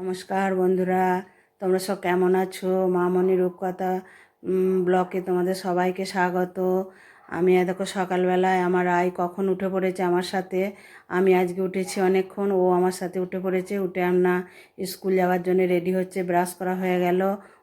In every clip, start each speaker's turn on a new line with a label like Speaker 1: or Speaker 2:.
Speaker 1: নমস্কার বন্ধুরা, তোমরা সব কেমন আছো? মামনি রূপকথা ব্লকে তোমাদের সবাইকে স্বাগত। আমি দেখো সকালবেলায় আমার আই কখন উঠে পড়েছে আমার সাথে? আমি আজকে উঠেছি অনেকক্ষণ, ও আমার সাথে উঠে পড়েছে। উঠে আমরা স্কুল যাওয়ার জন্য রেডি হচ্ছে, ব্রাশ করা হয়ে গেল।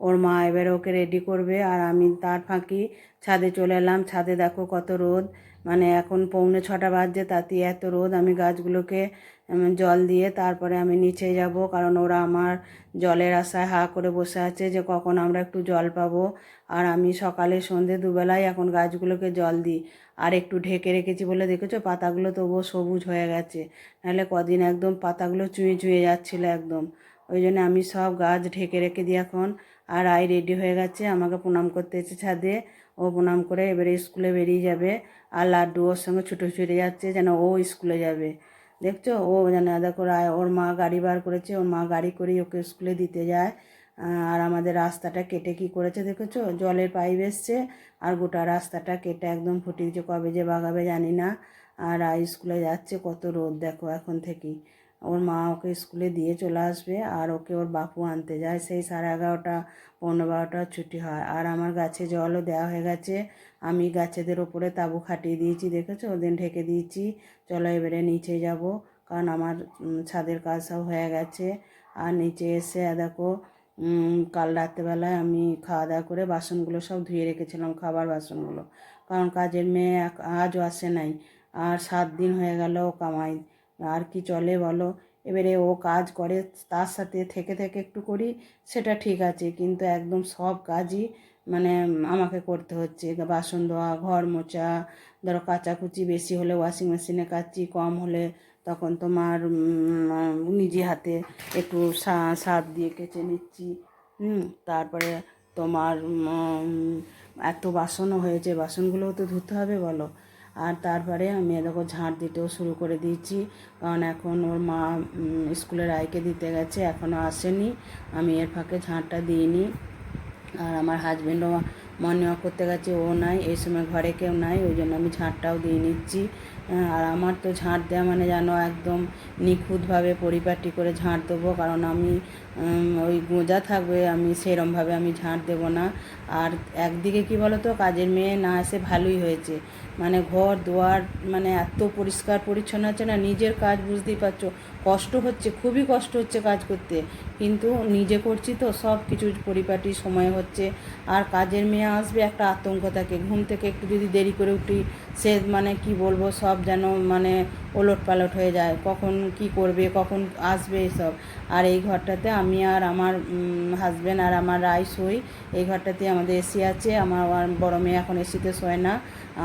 Speaker 1: ওর মা এবারে ওকে রেডি করবে আর আমি তার ফাঁকি ছাদে চলে এলাম। ছাদে দেখো কত রোদ। মানে এখন পৌনে ছটা বাজছে, তাতে এত রোদ। আমি গাছগুলোকে জল দিয়ে তারপরে আমি নিচে যাব কারণ ওরা আমার জলের আশায় হা করে বসে আছে যে কখন আমরা একটু জল পাবো। আর আমি সকালে সন্ধে দুবেলায় এখন গাছগুলোকে জল দিই। আর একটু ঢেকে রেখেছি বলে দেখেছ? পাতাগুলো তবুও সবুজ হয়ে গেছে। নাহলে কদিন একদম পাতাগুলো চুঁয়ে চুঁয়ে যাচ্ছিল একদম। ওই জন্য আমি সব গাছ ঢেকে রেখে দিই এখন। আর আই রেডি হয়ে গেছে। আমাকে প্রণাম করতে এসে ছাদে। ও প্রণাম করে এবারে স্কুলে বেরিয়ে যাবে। আর লাড্ডু ওর সঙ্গে ছুটো ছুটে যাচ্ছে যেন ও স্কুলে যাবে। দেখছ? ও যেন, দেখো রায়- ওর মা গাড়ি বার করেছে। ওর মা গাড়ি করেই ওকে স্কুলে দিতে যায়। আর আমাদের রাস্তাটা কেটে কি করেছে দেখেছ? জলের পাইপ এসছে। আর গোটা রাস্তাটা কেটে একদম ফুটে দিয়েছে কবে যে বাগাবে জানি না। আর আই স্কুলে যাচ্ছে। কত রোদ দেখো এখন থেকেই। ওর মা ওকে স্কুলে দিয়ে চলে আসবে আর ওকে ওর বাপু আনতে যায়। সেই সাড়ে এগারোটা পনেরো বারোটা ছুটি হয়। আর আমার গাছে জলও দেওয়া হয়ে গেছে। আমি গাছেদের ওপরে তাবু খাটিয়ে দিয়েছি, দেখেছ? ওদের ঢেকে দিয়েছি। চলো এবারে নিচে যাব, কারণ আমার ছাদের কাজ সব হয়ে গেছে। আর নিচে এসে দেখো কাল রাত্রেবেলায় আমি খাওয়া দাওয়া করে বাসনগুলো সব ধুয়ে রেখেছিলাম, খাবার বাসনগুলো। কারণ কাজের মেয়ে আজও আসে নাই। আর সাত দিন হয়ে গেল কামাই আর কি চলে বলো? এবারে ও কাজ করে, তার সাথে থেকে থেকে একটু করি, সেটা ঠিক আছে। কিন্তু একদম সব কাজই মানে আমাকে করতে হচ্ছে। বাসন ধোয়া, ঘর মোছা, ধরো কাচাকুচি বেশি হলে ওয়াশিং মেশিনে কাচি, কম হলে তখন তোমার নিজে হাতে একটু সা- সার্ফ দিয়ে কেচে নিচ্ছি। হুম, তারপরে তোমার এত বাসনও হয়েছে, বাসনগুলোও তো ধুতে হবে বলো? আর তারপরে আমি দেখো ঝাঁট দিতেও শুরু করে দিয়েছি। কারণ এখন ওর মা স্কুলের আইকে দিতে গেছে এখনও আসেনি। আমি এর ফাঁকে ঝাঁটটা দিইনি। আর আমার হাজবেন্ডও মর্নিং ওয়াক করতে গেছে, ও নাই, এই সময় ঘরে কেউ নাই, ওই জন্য আমি ঝাঁটটাও দিয়ে নিচ্ছি। আর আমার তো ঝাঁট দেওয়া মানে যেন একদম নিখুঁতভাবে পরিপাটি করে ঝাঁট দেবো, কারণ আমি ওই গোঁজা থাকবে, আমি সেরমভাবে আমি ঝাঁট দেবো না। আর একদিকে কি বলো তো কাজের মেয়ে না এসে ভালোই হয়েছে। মানে ঘর, দুয়ার মানে এত পরিষ্কার পরিচ্ছন্ন আছে না, নিজের কাজ বুঝতেই পারছ, কষ্ট হচ্ছে, খুবই কষ্ট হচ্ছে কাজ করতে। কিন্তু নিজে করছি তো, সব কিছু পরিপাটি সময় হচ্ছে। আর কাজের মেয়ে আসবে একটা আতঙ্ক থাকে। ঘুম থেকে একটু যদি দেরি করে উঠি সে মানে কি বলব, সব যেন মানে ওলট পালট হয়ে যায়। কখন কি করবে, কখন আসবে এসব। আর এই ঘরটাতে আমি আর আমার হাজব্যান্ড আর আমার রাই শই এই ঘরটাতে আমাদের এসি আছে, আমার বড় মেয়ে এখন এসিতে শোয় না।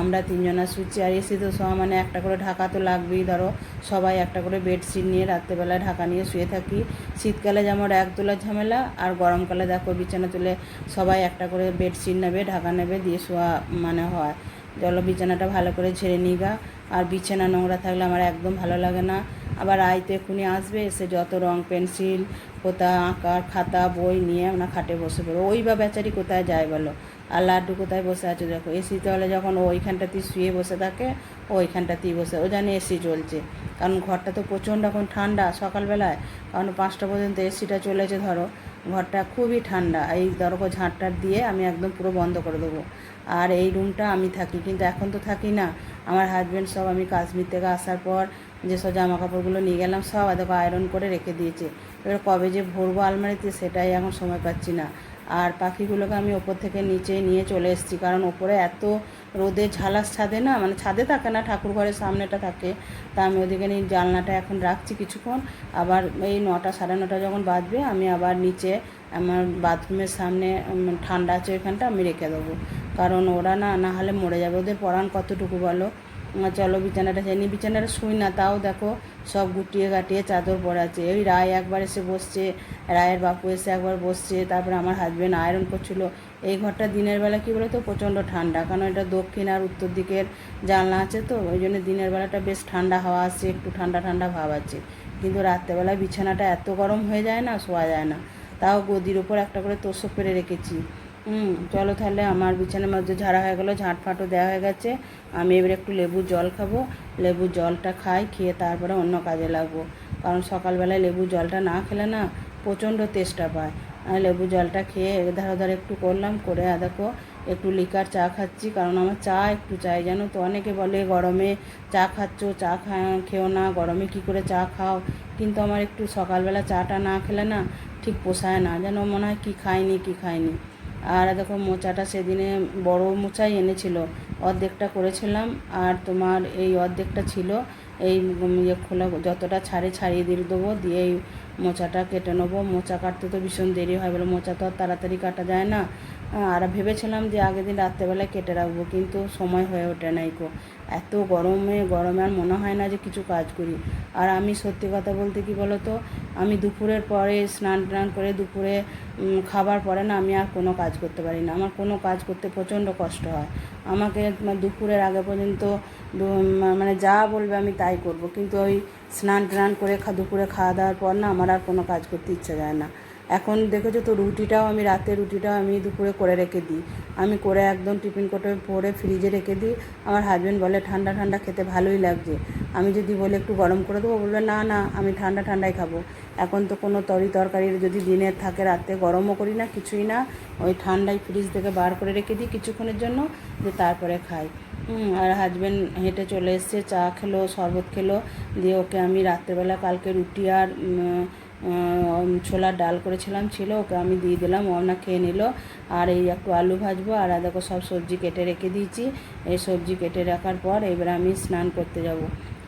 Speaker 1: আমরা তিনজনা শুচ্ছি। আর এসিতে শোয়া মানে একটা করে ঢাকা তো লাগবেই, ধরো। সবাই একটা করে বেডশিট নিয়ে রাত্রেবেলায় ঢাকা নিয়ে শুয়ে থাকি। শীতকালে যেমন এক তোলা ঝামেলা, আর গরমকালে দেখো বিছানা তুলে সবাই একটা করে বেডশিট নেবে, ঢাকা নেবে দিয়ে শোয়া মানে হয়। চলো বিছানাটা ভালো করে ঝেড়ে নিই গা আর বিছানা নোংরা থাকলে আমার একদম ভালো লাগে না। আবার আই তো এক্ষুনি আসবে এসে যত রং, পেন্সিল কোথা আঁকার খাতা, বই নিয়ে আমরা খাটে বসে পড়ব। ওই বা বেচারি কোথায় যায় বলো? আর লাড্ডু কোথায় বসে আছে দেখো? এসিতে হলে যখন ওইখানটাতেই শুয়ে বসে থাকে, ওইখানটাতেই বসে। ও জানে এসি চলছে কারণ ঘরটা তো প্রচণ্ড এখন ঠান্ডা সকালবেলায়। কারণ পাঁচটা পর্যন্ত এসিটা চলেছে ধরো। ঘরটা খুবই ঠান্ডা। এই ধরো ঝাঁটটার দিয়ে আমি একদম পুরো বন্ধ করে দেবো। আর এই রুমটা আমি থাকি। কিন্তু এখন তো থাকি না। আমার হাজব্যান্ড সব আমি কাশ্মীর থেকে আসার পর যেসব জামা কাপড়গুলো নিয়ে গেলাম, সব দেখো আয়রন করে রেখে দিয়েছে। এবার কবে যে ভরবো আলমারিতে সেটাই এখন সময় পাচ্ছি না। আর পাখিগুলোকে আমি ওপর থেকে নিচে নিয়ে চলে এসেছি, কারণ ওপরে এত রোদে ঝালাস ছাদে না মানে ছাদে থাকে না, ঠাকুর ঘরের সামনেটা থাকে। তা আমি ওদিকে নিয়ে জানলাটা এখন রাখছি কিছুক্ষণ। আবার এই নটা সাড়ে নটা যখন বাজবে, আমি আবার নিচে আমার বাথরুমের সামনে ঠান্ডা আছে ওইখানটা আমি রেখে দেবো। কারণ ওরা না না হলে মরে যাবে। ওদের পরাণ কতটুকু বলো? চলো বিছানাটা জানি বিছানাটা শুই না, তাও দেখো সব গুটিয়ে গাটিয়ে চাদর পরে আছে ওই রায় একবার এসে বসছে, রায়ের বাপু এসে একবার বসছে, তারপরে আমার হাজব্যান্ড আয়রন করছিল। এই ঘরটা দিনের বেলা কী বলো তো প্রচণ্ড ঠান্ডা, কারণ এটা দক্ষিণ আর উত্তর দিকের জানলা আছে তো, ওই জন্য দিনের বেলাটা বেশ ঠান্ডা হাওয়া আসছে একটু ঠান্ডা ঠান্ডা ভাব আছে। কিন্তু রাত্রেবেলা বিছানাটা এত গরম হয়ে যায় না, শোয়া যায় না। তাও গদির ওপর একটা করে তোষক পেরে রেখেছি। হুম, চলো তাহলে আমার বিছানার মধ্যে ঝাড়া হয়ে গেলো ঝাঁট ফাঁটও দেওয়া হয়ে গেছে। আমি এবার একটু লেবুর জল খাব। লেবুর জলটা খাই, খেয়ে তারপরে অন্য কাজে লাগবো। কারণ সকালবেলায় লেবুর জলটা না খেলে না প্রচণ্ড তেষ্টা পায়। আর লেবু জলটা খেয়ে এধার ওধার একটু করলাম, করে দেখো একটু লিকার চা খাচ্ছি। কারণ আমার চা একটু চাই, জানো তো? অনেকে বলে গরমে চা খাচ্ছ, চা খেও না, গরমে কি করে চা খাও? কিন্তু আমার একটু সকালবেলা চাটা না খেলে না ঠিক পোষায় না। যেন মনে হয় কী খাইনি কী খাইনি। আর দেখো মোচাটা সেদিনে বড় মোচাই এনেছিল। অর্ধেকটা করেছিলাম আর তোমার এই অর্ধেকটা ছিল এই ইয়ে খোলা যতটা ছাড়ে ছাড়িয়ে দিয়ে দেবো, দিয়ে এই মোচাটা কেটে নেব। মোচা কাটতে তো ভীষণ দেরি হয় বলে মোচা তো আর তাড়াতাড়ি কাটা যায় না। আর ভেবেছিলাম যে আগের দিন রাত্রেবেলায় কেটে রাখব কিন্তু সময় হয়ে ওঠে নাই কো এত গরমে গরমে আর মনে হয় না যে কিছু কাজ করি। আর আমি সত্যি কথা বলতে কি বলো তো আমি দুপুরের পরে স্নান টান করে দুপুরে খাবার পরে না আমি আর কোনো কাজ করতে পারি না। আমার কোনো কাজ করতে প্রচণ্ড কষ্ট হয়। আমাকে দুপুরের আগে পর্যন্ত মানে যা বলবে আমি তাই করব। কিন্তু ওই স্নান টান করে দুপুরে খাওয়া দাওয়ার পর না আমার আর কোনো কাজ করতে ইচ্ছা যায় না। এখন দেখেছ তো রুটিটাও আমি, রাতে রুটিটাও আমি দুপুরে করে রেখে দিই। আমি করে একদম টিফিন কোটে পরে ফ্রিজে রেখে দিই। আমার হাজব্যান্ড বলে, ঠান্ডা ঠান্ডা খেতে ভালোই লাগছে। আমি যদি বলে, একটু গরম করে দেবো? বলবে, না না, আমি ঠান্ডা, ঠান্ডাই খাব। এখন তো কোনো তরি তরকারি যদি দিনের থাকে রাতে গরমও করি না, কিছুই না। ওই ঠান্ডায় ফ্রিজ থেকে বার করে রেখে দিই কিছুক্ষণের জন্য যে তারপরে খাই। আর হাজব্যান্ড হেঁটে চলে এসছে, চা খেলো, শরবত খেলো, দিয়ে ওকে আমি রাত্রেবেলা কালকে রুটি আর ছোলার ডাল করেছিলাম, ছিল, ওকে আমি দিয়ে দিলাম, ও না খেয়ে নিল। আর এই একটু আলু ভাজবো আর আর দেখো সব সবজি কেটে রেখে দিয়েছি। এই সবজি কেটে রাখার পর এবার আমি স্নান করতে যাব।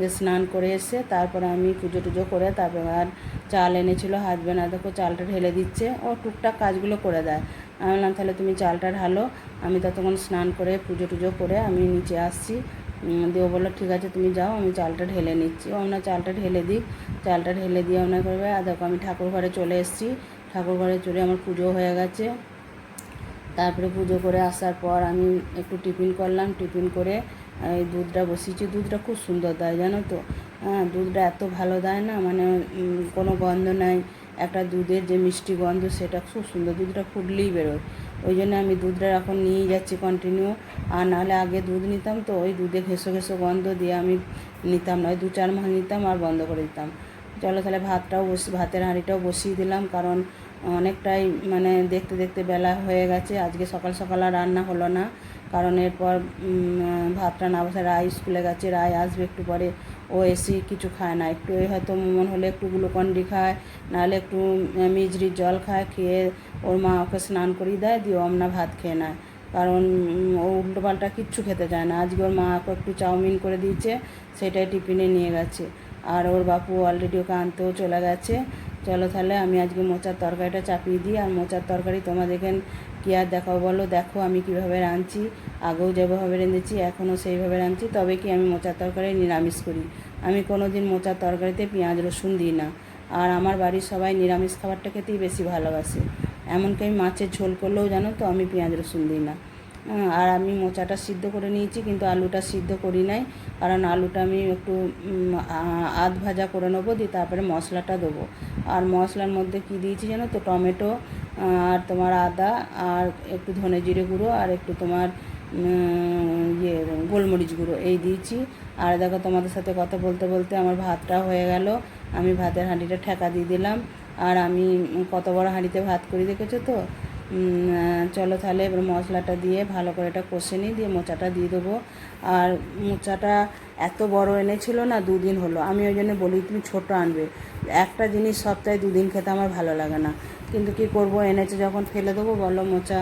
Speaker 1: যে স্নান করে এসে তারপরে আমি পুজো টুজো করে তারপরে আর চাল এনেছিল হাজব্যান্ড আর দেখো চালটা ঢেলে দিচ্ছে। ও টুকটাক কাজগুলো করে দেয়। আমি বললাম, তাহলে তুমি চালটা ঢালো, আমি ততক্ষণ স্নান করে পুজো টুজো করে আমি নিচে আসছি। দিয়ে বলল, ঠিক আছে, তুমি যাও, আমি চালটা ঢেলে নিচ্ছি। ও আমরা চালটা ঢেলে দিই। চালটা ঢেলে দিয়ে আমরা করবে, আর দেখো, আমি ঠাকুর ঘরে চলে এসেছি। ঠাকুর ঘরে চলে আমার পুজো হয়ে গেছে। তারপরে পুজো করে আসার পর আমি একটু টিফিন করলাম। টিফিন করে এই দুধটা বসিয়েছি, দুধটা খুব সুন্দর দেয়, জানো তো? হ্যাঁ দুধটা এত ভালো দেয় না মানে কোনো গন্ধ নাই, একটা দুধের যে মিষ্টি গন্ধ, সেটা খুব সুন্দর, দুধটা ফুটলেই বেরোয়। ওই জন্য আমি দুধটা এখন নিয়েই যাচ্ছি কন্টিনিউ আর নাহলে আগে দুধ নিতাম তো, ওই দুধে ঘেসো ঘেসো গন্ধ দিয়ে আমি নিতাম না, ওই দু চার মাস নিতাম আর বন্ধ করে দিতাম। চলো তাহলে ভাতটাও বসি, ভাতের হাঁড়িটাও বসিয়ে দিলাম, কারণ অনেকটাই মানে দেখতে দেখতে বেলা হয়ে গেছে, আজকে সকাল সকাল আর রান্না হলো না। কারণ এরপর ভাতটা না বসে রায় স্কুলে গেছে, রায় আসবে একটু পরে। ও এসি কিছু খায় না। একটু হয়তো মন হলে একটু গ্লুকন্ডি খায়, নাহলে একটু মিজরির জল খায়, খেয়ে ওর মা ওকে স্নান করিয়ে দেয়, দিয়ে আমরা ভাত খেয়ে নেয়। কারণ ও উল্টোপাল্টা কিচ্ছু খেতে চায় না। আজকে ওর মা একটু চাউমিন করে দিয়েছে, সেটাই টিফিনে নিয়ে গেছে। আর ওর বাপু অলরেডি ওকে আনতেও চলে গেছে। চলো তাহলে আমি আজকে মোচার তরকারিটা চাপিয়ে দিই। আর মোচার তরকারি তোমাদেরকে কী আর দেখাও বলো? দেখো আমি কীভাবে রাঁধছি, আগেও যেভাবে রেঁধেছি, এখনও সেইভাবে রাঁধছি। তবে কি আমি মোচার তরকারি নিরামিষ করি? আমি কোনো দিন মোচার তরকারিতে পেঁয়াজ, রসুন দিই না। আর আমার বাড়ির সবাই নিরামিষ খাবারটা খেতেই বেশি ভালোবাসে। এমনকি আমি মাছের ঝোল করলেও জানো তো, আমি পেঁয়াজ, রসুন দিই না। আর আমি মোচাটা সিদ্ধ করে নিয়েছি, কিন্তু আলুটা সিদ্ধ করি নাই। কারণ আলুটা আমি একটু আধ ভাজা করে নেব, দিয়ে তারপরে মশলাটা দেবো। আর মশলার মধ্যে কি দিয়েছি জানো তো, টমেটো আর তোমার আদা আর একটু ধনে জিরে গুঁড়ো আর একটু তোমার ইয়ে গোলমরিচ গুঁড়ো এই দিয়েছি। আর দেখো তোমাদের সাথে কথা বলতে বলতে আমার ভাতটা হয়ে গেল। আমি ভাতের হাঁড়িটা ঠেকা দিয়ে দিলাম। আর আমি কত বড় হাঁড়িতে ভাত করে দেখেছ তো? চলো তাহলে এবার মশলাটা দিয়ে ভালো করে এটা কষে নিই, দিয়ে মোচাটা দিয়ে দেবো। আর মোচাটা এত বড় এনেছিল না, দুদিন হলো। আমি ওই জন্য বলি, তুমি ছোট আনবে। একটা জিনিস সপ্তাহে দুদিন খেতে আমার ভালো লাগে না। কিন্তু কি করব? এনেছে যখন ফেলে দেবো, বলো মোচা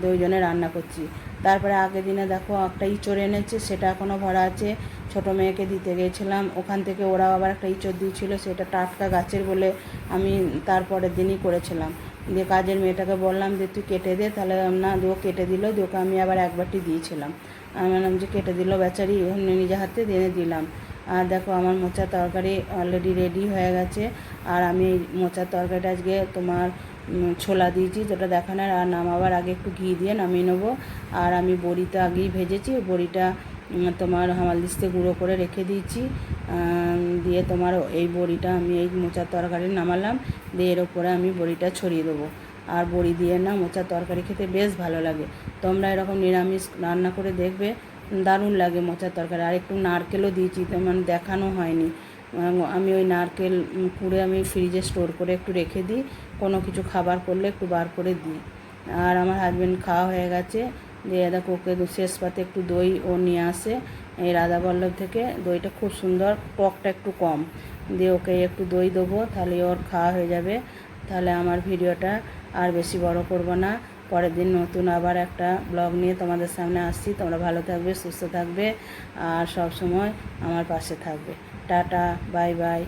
Speaker 1: দিয়ে রান্না করছি। তারপরে আগের দিনে দেখো একটা ইঁচড় এনেছে, সেটা এখনও ভরা আছে। ছোটো মেয়েকে দিতে গিয়েছিলাম ওখান থেকে ওরাও আবার একটা ইঁচড় দিয়েছিল, সেটা টাটকা গাছের বলে আমি তারপরের দিনই করেছিলাম। দিয়ে কাজের মেয়েটাকে বললাম যে, তুই কেটে দে, তাহলে না ও কেটে দিল দিয়ে ওকে আমি আবার একবারটি দিয়েছিলাম। আমি বললাম যে, কেটে দিল বেচারি, এমনি নিজে হাতে দিয়ে দিলাম। আর দেখো, আমার মোচার তরকারি অলরেডি রেডি হয়ে গেছে। আর আমি মোচার তরকারিটা আজকে তোমার ছোলা দিয়েছি, যেটা দেখানোর। আর নামাবার আগে একটু ঘি দিয়ে নামিয়ে নেব। আর আমি বড়িটা আগেই ভেজেছি, বড়িটা তোমার হামাল দিস্তে গুঁড়ো করে রেখে দিয়েছি। দিয়ে তোমার এই বড়িটা আমি এই মোচার তরকারি নামালাম, দিয়ে এর ওপরে আমি বড়িটা ছড়িয়ে দেবো। আর বড়ি দিয়ে না মোচার তরকারি খেতে বেশ ভালো লাগে। তোমরা এরকম নিরামিষ রান্না করে দেখবে, দারুণ লাগে মোচার তরকারি। আর একটু নারকেলও দিয়েছি মানে দেখানো হয়নি। আমি ওই নারকেল কুড়ে আমি ফ্রিজে স্টোর করে একটু রেখে দিই, কোনো কিছু খাবার করলে একটু বার করে দিই। আর আমার হাজব্যান্ড খাওয়া হয়ে গেছে, দিয়ে দেখো ওকে শেষ পাতে একটু দই ও নিয়ে আসে। এই রাধাবল্লভ থেকে দইটা খুব সুন্দর টকটা একটু কম। দিয়ে ওকে একটু দই দেবো, তাহলে ওর খাওয়া হয়ে যাবে। তাহলে আমার ভিডিওটা আর বেশি বড় করব না। পরের দিন নতুন আবার একটা ব্লগ নিয়ে তোমাদের সামনে আসছি। তোমরা ভালো থাকবে, সুস্থ থাকবে, আর সব সময় আমার পাশে থাকবে। Tata, bye bye.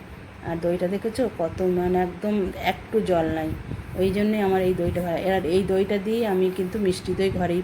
Speaker 1: আর দইটা দেখেছ? কত মানে একদম একটু জল নাই। ওই জন্যে আমার এই দইটা ভালো এই দইটা দিয়ে আমি কিন্তু মিষ্টি দই ঘরেই